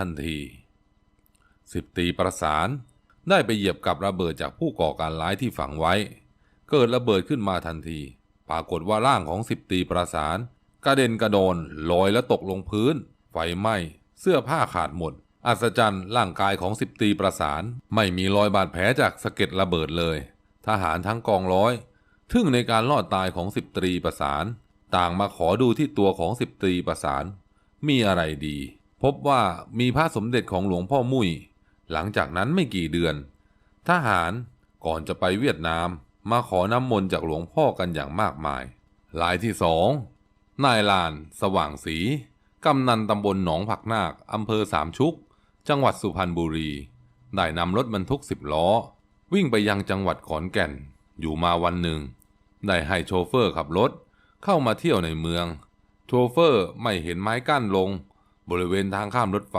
ทันทีสิบตรีประสาน ได้ไปเหยียบกับระเบิดจากผู้ก่อการร้ายที่ฝังไว้ เกิดระเบิดขึ้นมาทันที ปรากฏว่าร่างของสิบตรีประสานกระเด็นกระโดนลอยและตกลงพื้น ไฟไหม้ เสื้อผ้าขาดหมด อัศจรรย์ร่างกายของสิบตรีประสาน ไม่มีรอยบาดแผลจากสะเก็ดระเบิดเลย ทหารทั้งกองร้อย ทึ่งในการรอดตายของสิบตรีประสาน ต่างมาขอดูที่ตัวของสิบตรีประสาน มีอะไรดี พบว่ามีพระสมเด็จของหลวงพ่อมุ้ยหลังจากนั้นไม่กี่เดือน ทหารก่อนจะไปเวียดนามมาขอน้ำมนต์จากหลวงพ่อกันอย่างมากมายรายที่สองนายลาน สว่างสีกำนันตำบลหนองผักนาคอำเภอสามชุก จังหวัดสุพรรณบุรี ได้นำรถบรรทุกสิบล้อ วิ่งไปยังจังหวัดขอนแก่น อยู่มาวันหนึ่ง ได้ให้โชเฟอร์ขับรถ เข้ามาเที่ยวในเมือง โชเฟอร์ไม่เห็นไม้กั้นลง บริเวณทางข้ามรถไฟ